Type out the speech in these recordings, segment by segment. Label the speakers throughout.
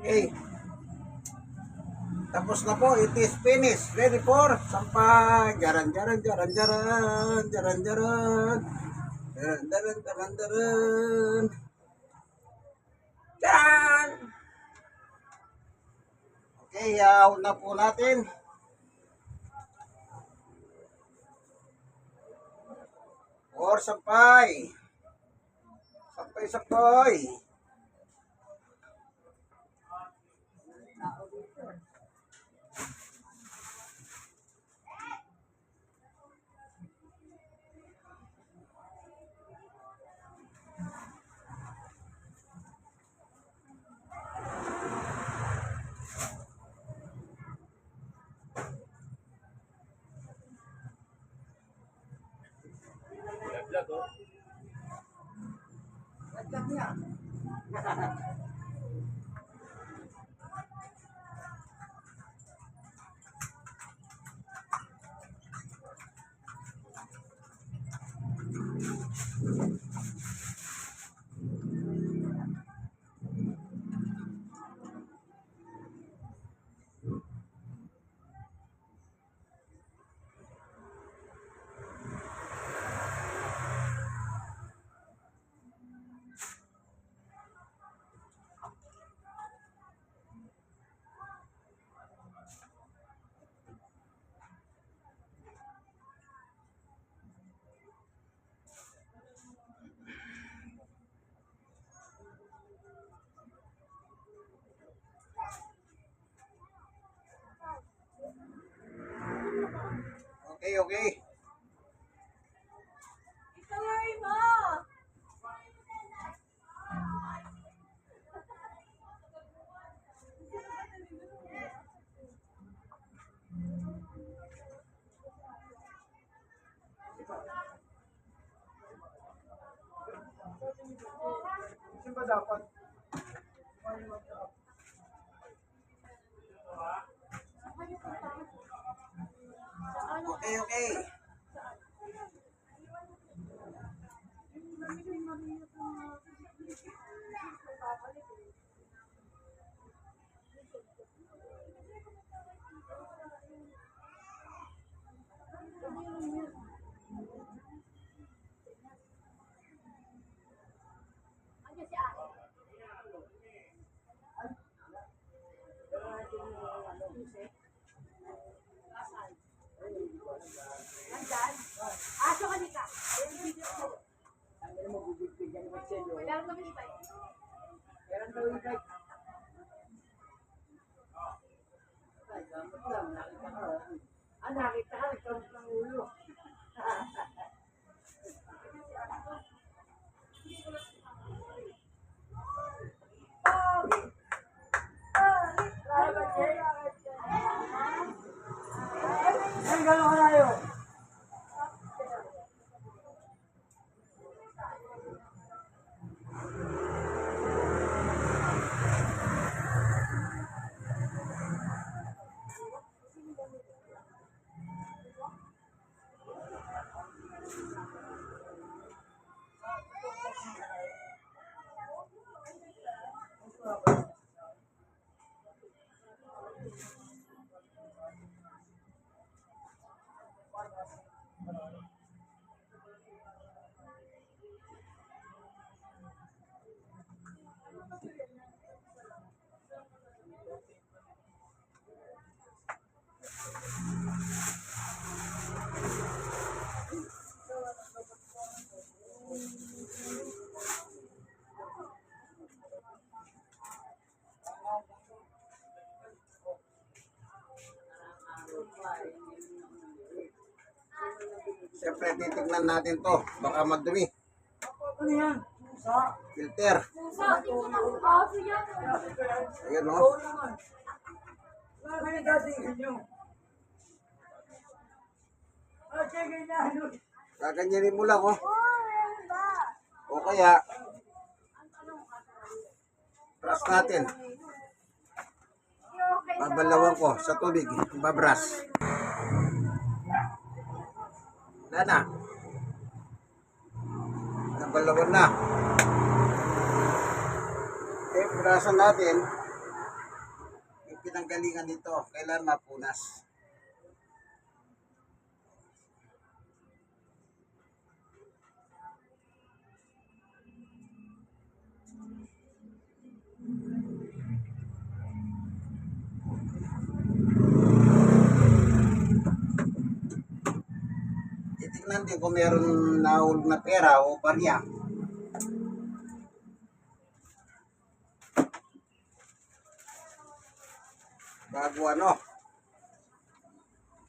Speaker 1: Okay. Tapos na po, it is finished. Ready for sampay. Jaran, jaran, jaran, jaran, jaran, jaran. Jaran, jaran, jaran, jaran. Jaran! Okay, yaw na po natin. Or sampay. Sampay, sampay. Okay, okay.
Speaker 2: Ituloy mo!
Speaker 1: Saan ba dapat? Okay, okay.
Speaker 2: Ano si Ate? Nandyan? Aso ka nika. Ayun yung video ko. Wala mo ni Ipay.
Speaker 3: Ah, nakita ka, nagkamot ng ulo. Ay, gano'n ka tayo.
Speaker 1: Siyempre, titignan natin to. Baka madumi.
Speaker 3: Ano yan?
Speaker 1: Filter. Ayan, no?
Speaker 3: Oo naman. Wala ka na dating nyo. Ah, ano?
Speaker 1: Kaganyanin mo lang, oh.
Speaker 2: Oh, ba?
Speaker 1: O kaya, brush natin. Babalawan ko sa tubig. Babras. Wala na. Nabalawan na. Okay, brasan natin. pinanggalingan nito. Kailan mapunas. Din kung meron nahulog na pera o barya. Bago ano?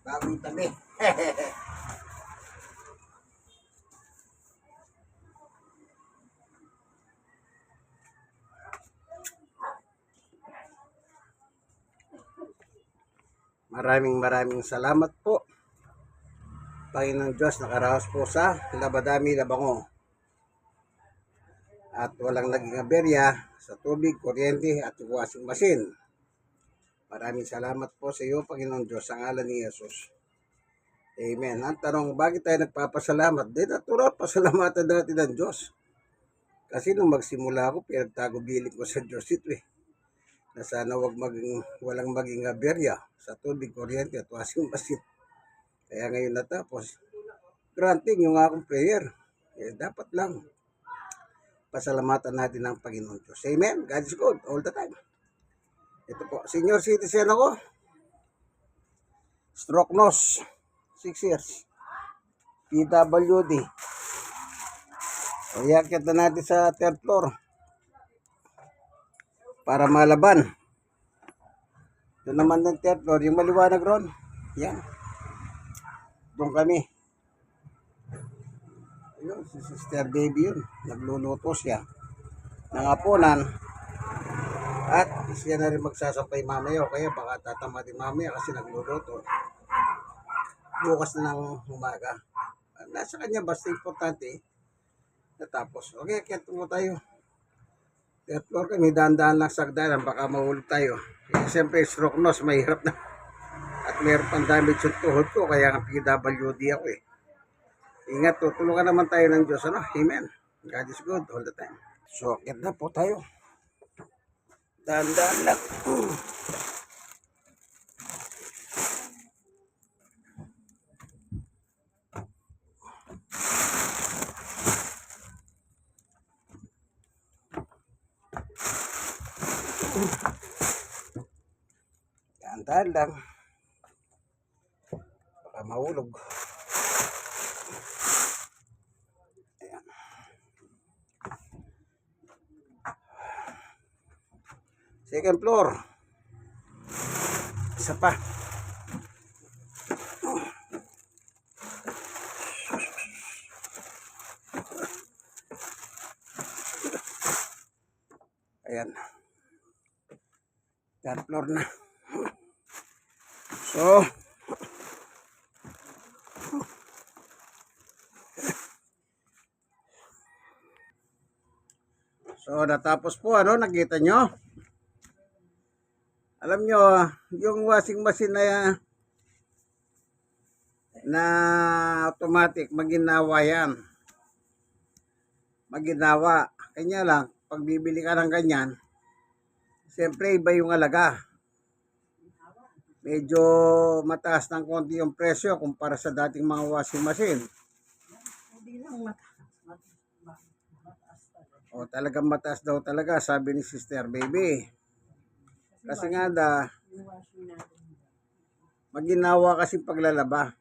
Speaker 1: Bagong tabi. Maraming maraming salamat po. Panginoon Diyos, nakaraos po sa labadami labango. At walang naging aberya sa tubig, kuryente at washing machine. Maraming salamat po sa iyo, Panginoon Diyos, sa ngalan ni Jesus. Amen. Ang tanong, bakit tayo nagpapasalamat? Di natural, pasalamatan natin ng Diyos. Kasi nung magsimula ako, pinagtago biling ko sa Diyos ito eh. Na sana wag maging, walang maging aberya sa tubig, kuryente at washing machine. Kaya ngayon natapos, granting yung akong prayer. Eh, dapat lang pasalamatan natin ang Panginoon Diyos. Amen. God is good all the time. Ito po, senior citizen ako. Stroke nose. 6 years. PWD. Iyakyat na natin sa third floor. Para malaban. Doon naman ng third floor, yung maliwanag ron. Yan. Doon kami. Ayun, si Sister Baby yun. Nagluluto siya. Ng apunan. At siya na rin magsasampay mamaya o kaya baka tatama din mamaya kasi nagluluto. Bukas na ng umaga. Nasa kanya basta importante. Natapos. Okay, kaya tumo tayo. Third floor kami, dahan-dahan lang sa hagdanan, baka mahulog tayo. Eh, Siyempre, stroke nose, mahirap na. Meron pang damage yung tuhod ko, kaya nga PWD ako eh. Ingat, tutulungan naman tayo ng Diyos, ano? Amen. God is good all the time. So, akit na po tayo. Dahan-dahan lang. Dahan-dahan lang. Mahulog. Ayan. Second floor. Isa pa. Ayan. Third floor na. So, So, natapos po, ano, nakita nyo? Alam nyo, yung washing machine na na automatic, maginawa yan. Maginawa. Kanya lang, pag bibili ka ng ganyan, siyempre iba yung alaga. Medyo mataas ng konti yung presyo kumpara sa dating mga washing machine.
Speaker 3: Hindi lang mataas.
Speaker 1: O talagang mataas daw talaga, sabi ni Sister Baby. Kasi nga da, maginawa kasi paglalaba.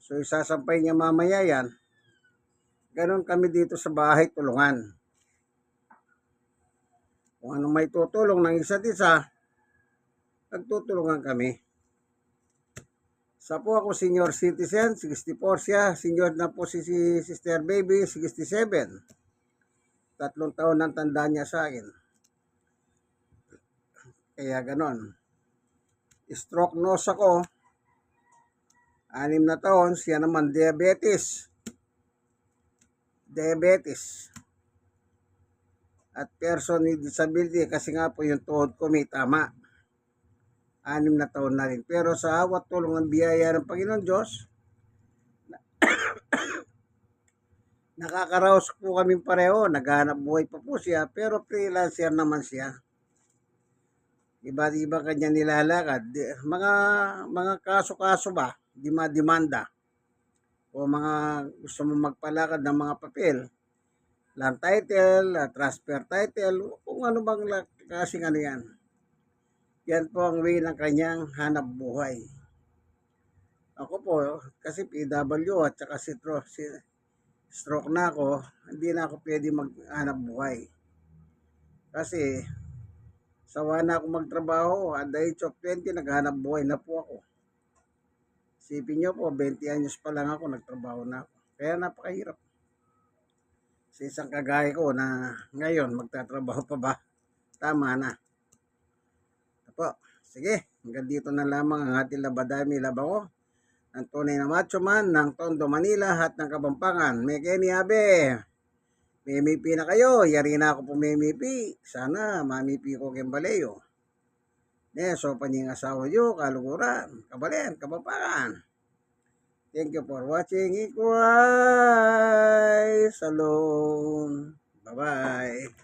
Speaker 1: So isasampay niya mamaya yan. Ganon kami dito sa bahay tulungan. Kung ano may tutulong ng isa't isa, nagtutulungan kami. Sa po ako senior citizen, 64 siya. Senior na po si, si Sister Baby, 67. Tatlong taon ang tanda niya sa akin. Kaya ganon. Stroke nose ako. Anim na taon, siya naman diabetes. Diabetes. At person with disability kasi nga po yung tuhod ko may tama. Anim na taon na rin. Pero sa awat tulong ng biyaya ng Panginoon Diyos, nakakaraos po kami pareho. Naghanap buhay pa po siya, pero freelancer naman siya. Iba iba kanya nilalakad. Mga mga kaso-kaso ba? Di demanda o mga gusto mo magpalakad ng mga papel. Land title, ah, transfer title, kung ano bang kasing ano yan. Yan po ang way ng kanyang hanap buhay. Ako po, kasi PW at saka si, tro- si stroke na ako, hindi na ako pwede maghanap buhay. Kasi sawa na ako magtrabaho, at the age of 20, naghanap buhay na po ako. Sipin nyo po, 20 anyos pa lang ako, nagtrabaho na ako. Kaya napakahirap. Sa isang kagaya ko na ngayon, magtatrabaho pa ba? Tama na. Ito po. Sige, hanggang dito na lamang ang ating labadami labango ang tunay na macho man ng Tondo, Manila at ng Kabampangan. May Kenny Abe. Mimipi na kayo. Yari na ako po mimipi. Sana mamipi ko Kembaleo. Ne, so panying asawa nyo, kaluguran, kabalen, kabampangan. Thank you for watching. Equal Salon. Bye-bye.